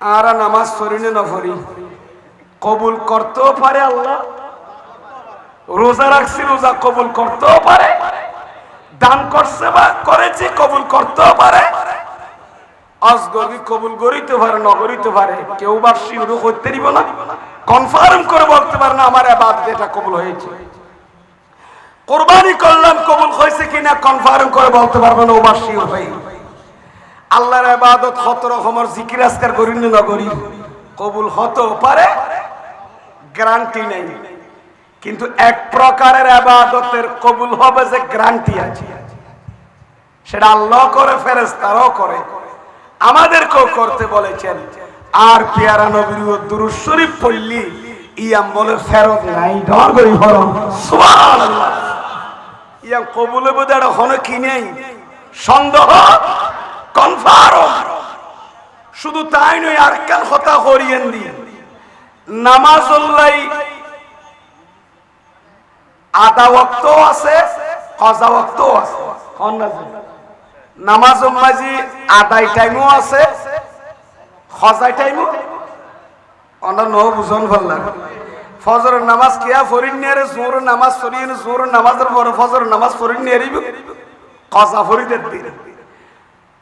আর নামাজ পড়িনি না পড়ি। কবুল করতেও পারে আল্লাহ। রোজা রাখছি, রোজা কবুল করতেও পারে। দান করছে বা করেছি, কবুল করতেও পারে। অজগবি কবুল করিতে পারে নগরিতে পারে। কেউ বা শিউরু করতে দিব না। কনফার্ম করে বলতে পারে না, আমার এটা কবুল হয়েছে। কোরবানি করলাম, কবুল হয়েছে কিনা কনফার্ম করে বলতে পারবে না ওবার শিওর হয়ে আল্লাহর আবাদত কত রকমের জিকির আজকার করি না করি। কবুল হতেও পারে গ্যারান্টি নেই। কিন্তু এক প্রকারের আবাদতের কবুল হবে যে গ্যারান্টি আছে। সেটা আল্লাহ করে ফেরেস্তারাও করে। আমাদেরকেও করতে বলেছেন, আর পেয়ারা নবীর দুরুদ শরীফ পড়লি ইয়াম বলে ফেরত নাই, ডর করি ইয়াম কবুলে বোধ হনে কি নেই? সন্দেহ? কনফার্ম। শুধু তাই নয়, আর কেন কথা করিয়েন দি নামাজ আধা ওয়াক্ত আছে, কজা ওয়াক্ত আছে। নামাজ মাঝি আদাই টাইমও আছে, খজাই টাইমও। অন্য ন বুঝন ভালো লাগে। ফজরের নামাজ কিয়া ফরিন নিয়ে জোর নামাজ ফরিয়ে জোর নামাজের পরে ফজর নামাজ ফরিন নিয়ে কজা ফরিদের দিন।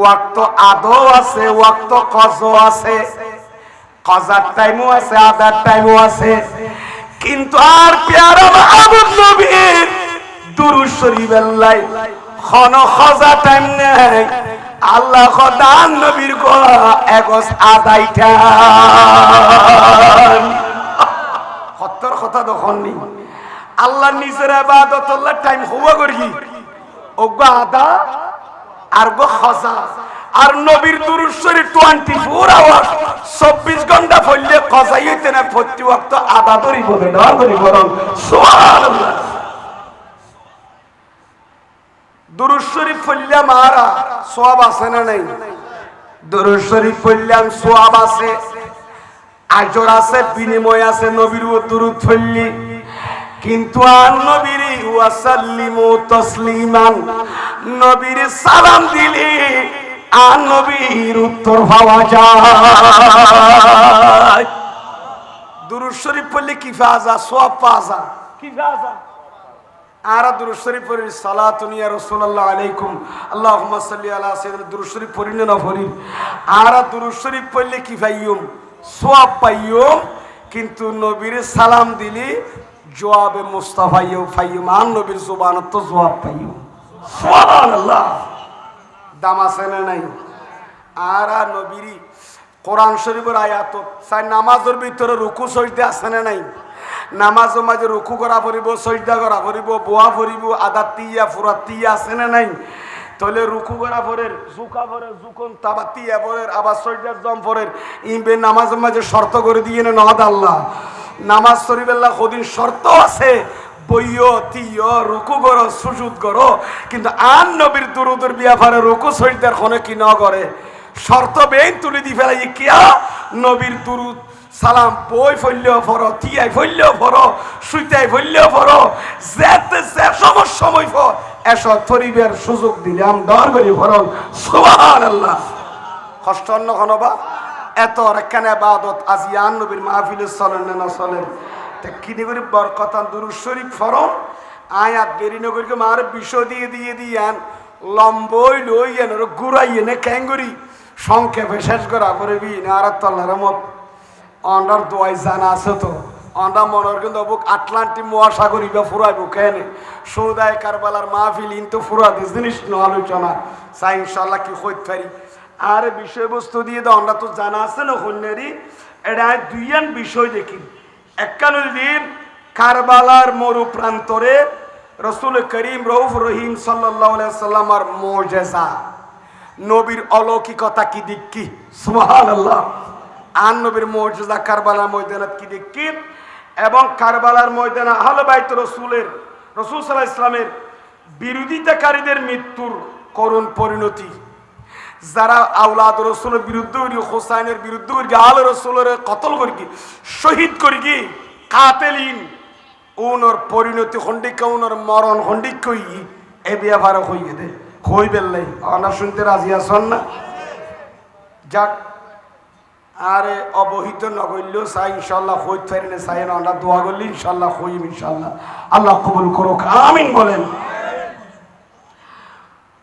ওয়াক্ত আদো আছে, ওয়াক্ত কজও আছে। কজার টাইমও আছে, আদার টাইমও আছে। কিন্তু আর পেয়ারা মাহবুব নবীর দুরুদ শরীফ আল্লাহ খন খজা টাইম নেই। আল্লাহ খদান নবীর গো এগস আদাই টাইম সত্তর কথা দখন নি। আল্লাহ নিজের আল্লাহ টাইম হওয়া করি। ওগো আদা আর গো খজা আর নবীর দুরুদ শরীফ 24 আওয়ার 24 ঘণ্টা পড়লে খজাই হইতে না, প্রতি ওয়াক্ত আদা ধরি বলে না ধরি বরং। শরীফ পড়লে মারা সওয়াব আছে না নাই? দুরুদ শরীফ পড়লাম সওয়াব আছে। আজর আছে, বিনিময় আছে, নবীর ও দুরুদ পড়লি। কিন্তু আর নবীর ওয়াসাল্লিমু তসলিমান নবীর সালাম দিলি আর নবীর উত্তর পাওয়া যায়। দুরুদ শরীফ পড়লে কি যায়? সব পাওয়া যায়। কি যায়? আর দুরুদ শরীফ পড়ি সালাতুন রাসূলুল্লাহ আলাইকুম। আল্লাহুম্মা সাল্লি আলা সাইয়্যিদিনা দুরুদ শরীফ পড়ি না পড়ি আর দুরুদ শরীফ পড়লে কি পাইয়ুম? সওয়াব পাইয়ুম কিন্তু নবীর সালাম দিলি জবাবে মুস্তাফা ফাইয়ুম আর নবীর জবানত তো জবাব পাইয়ুম। দাম আছে না নাই? আর আর নবীরই কোরআন শরীফের আয়াত সাই নামাজের ভিতরে রুকু সজদে আছে নাই? নামাজের মাঝে রুকু করা পড়িব সজদা করা পড়িব বোয়া পড়িব আদা তিয়া, ফুরা তিয়া আছে নাই? তাহলে রুকু করা পরের জুকা পরের জুকন তাবা তিয়া পরের আবার সজদার জম পরের ইমবে নামাজের মাঝে শর্ত করে দিয়ে না নহদ আল্লাহ। নামাজ শরীফেল্লাহ কদিন শর্ত আছে? বইয়, তিয়, রুকু করো সুজুদ করো। কিন্তু আন নবীর দুরুদুর বিয়াফারে রুকু সজদার খনে কি ন করে? শর্ত বেন তুলে দি ফেলাই কিয়া? নবীর দুরুদ, সালাম বই ফললেও ফরো তিয়াই ফললেও ফরো সুইতাই ফললেও ফরো যেতে যে সময় সময় ফর এসব থরিবের সুযোগ দিলাম দর করি ফরল সুবহান আল্লাহ কষ্ট অন্য বা? এত রেখানে বাদত আজি আন নবীর মাহফিলে চলেন না চলেন? তা কিনে করে বরকতান দুরুদ শরীফ ফরম, আয়াত দেরি নগরীকে মার বিষয় দিয়ে দিয়ে দিয়ান, লম্বই লই এন গুড়াই এনে ক্যাঙ্গুরি। সংক্ষেপে শেষ করা পরে বি আর তল্লার মত অন্ডার দোয়াই জানা আছে তো অন্ডা মনের কিন্তু বুক আটলান্টি মহাসাগরী বা ফুরাইব কেন। সৌদায় কারবালার মাহফিল ইন্তু ফুরা দিস, জিনিস ন আলোচনা। চাই ইনশাল্লাহ কি হইতে পারি। আর বিষয়বস্তু দিয়ে তো অন্ডা তো জানা আছে না কন্যারি এটা দুইয়ান বিষয় দেখি। একানুল দিন কারবালার মরু প্রান্তরে রসুল করিম রৌফ রহিম সাল্লামার মোজেজা। নবীর অলৌকিকতা কি দিক কি? সুবহানাল্লাহ। আন নবীর মর্যাদা কারবালার ময়দানত কি দেখি এবং কারবালার ময়দানে আহলে বাইত রসুলের, রসুল সাল্লাহ ইসলামের বিরোধিতাকারীদের মৃত্যুর করুণ পরিণতি যারা আউলাদ রসুলের বিরুদ্ধে করি, হোসাইনের বিরুদ্ধে করি, আল রসুলের কতল করি, কি? শহীদ করি, কি? কাতেলিন, উনর পরিণতি খন্ডিকা উনর মরণ খন্ডিক কই এ বিয়াভার হইয়ে দে হই বেললাই। অনা শুনতে রাজি আসন না? যাক, আরে অবহিত নগল্য চাই ইনশাল্লাহ হইত পারি না চাই না, আমরা দোয়া করলি ইনশাল্লাহ হইম ইনশাল্লাহ আল্লাহ কবুল করুক, আমিন বলেন।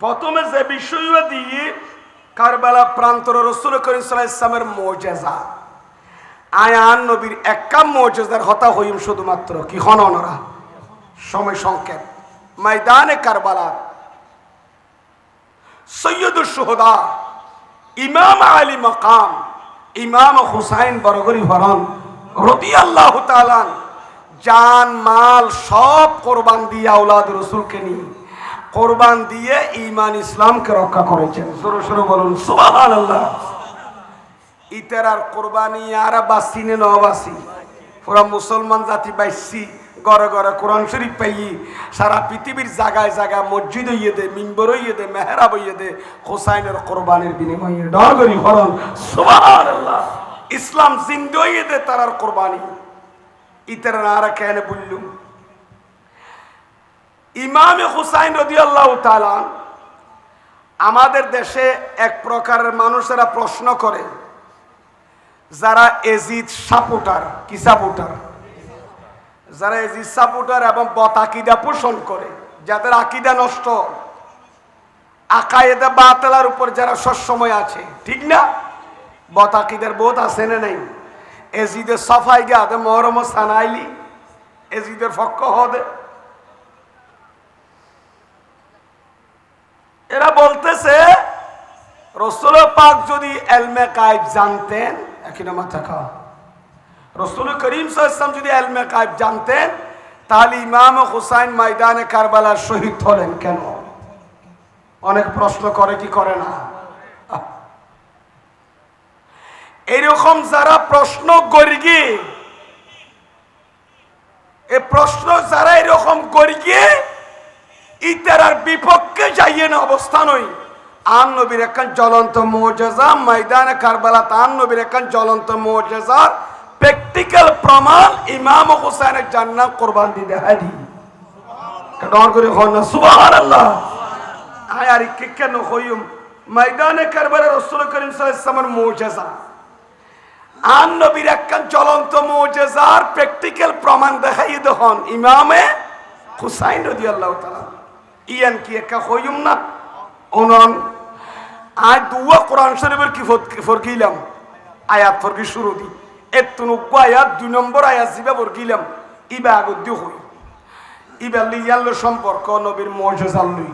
প্রথমে যে বিষয় দিয়ে কারবালা প্রান্তর রসুল করিম সাল্লাহ ইসলামের মৌজেজা। আয়ান নবীর একাম মৌজেজার হতা হইম শুধুমাত্র। কি হন অনরা সময় সংকেত। ময়দানে কারবালা। সৈয়দুল সুহদা ইমাম আলী মকাম, ইমাম হুসাইন বরগরি ভরন রবি আল্লাহ তালান জান, মাল সব কোরবান দিয়ে আউলাদ রসুলকে নিয়ে। কোরবান দিয়ে ইমান ইসলামকে রক্ষা করেছেন। সরু সরু বলুন সুবাহান ইতার আর কোরবানি আর বাসি নে নবাসি। পুরা মুসলমান জাতি বাইসি, ঘরে ঘরে কোরআন শরীফ পাই সারা পৃথিবীর জায়গায় জায়গায় মসজিদ হইয়ে দে, মিম্বর হইয়ে দে, মেহরাব হইয়ে দে, হোসাইনের কোরবানির বিনিময়ে হরণ সুবহানাল্লাহ। ইসলাম জিন্দে হইয়ে দে তারার কোরবানি। ইতার আর কেন বললুম? ইমামে হুসাইন রদি আল্লাহ তালান আমাদের দেশে এক প্রকারের মানুষেরা প্রশ্ন করে, যারা এজিদ সাপোটার কি সাপোটার যারা এজিদ সাপোটার এবং বতাকিদা পোষণ করে, যাদের আকিদা নষ্ট, আকায়েদা বাতালার উপর যারা সবসময় আছে, ঠিক না? বতাকিদের বোধ আছে না নাই? এজিদের সফাই গা মহরম সানাইলি, এজিদের ফক্ক হদে। এরা বলতেছে, রসুল পাক যদি এলমে কাইব জানতেন, একই মাথা খাওয়া রসুল করিম সাল্লাম যদি এলমে কাইব জানতেন, তাহলে ইমাম হুসাইন ময়দানে কারবালার শহীদ হলেন কেন? অনেক প্রশ্ন করে কি করে না? এরকম যারা প্রশ্ন গরিগে এ প্রশ্ন যারা এরকম গরিগে ইতারার বিপক্ষে যাইয়ে না অবস্থান হই আন নবীর একখান জ্বলন্ত মৌজেজা ময়দানে কারবালা তান নবীর একখান জ্বলন্ত মৌজেজার প্র্যাকটিক্যাল প্রমাণ ইমাম হোসেনের জান্নাত কোরবান দিতে হারি ডর করে হন না? সুবহানাল্লাহ। কে কেন হইম? ময়দানে কারবালা রাসূল করিম সাল্লাল্লাহু আলাইহি ওয়াসাল্লামের মৌজেজা। আন নবীর ইমামে হুসাইন রাদিয়াল্লাহু তাআলা। ইয়ান কি একা হইম না? অনন, আয় দুয়া কোরআন শরীফের কি ফরকিলাম? আয়াত ফরকি শুরু দি। এতুন উগ্গ আয়াত, দুই নম্বর আয়াত জিবা ফরকিলাম। ইবা আগত দিয়ে হই। ইবা লিয়াল সম্পর্ক নবীর মজা লই।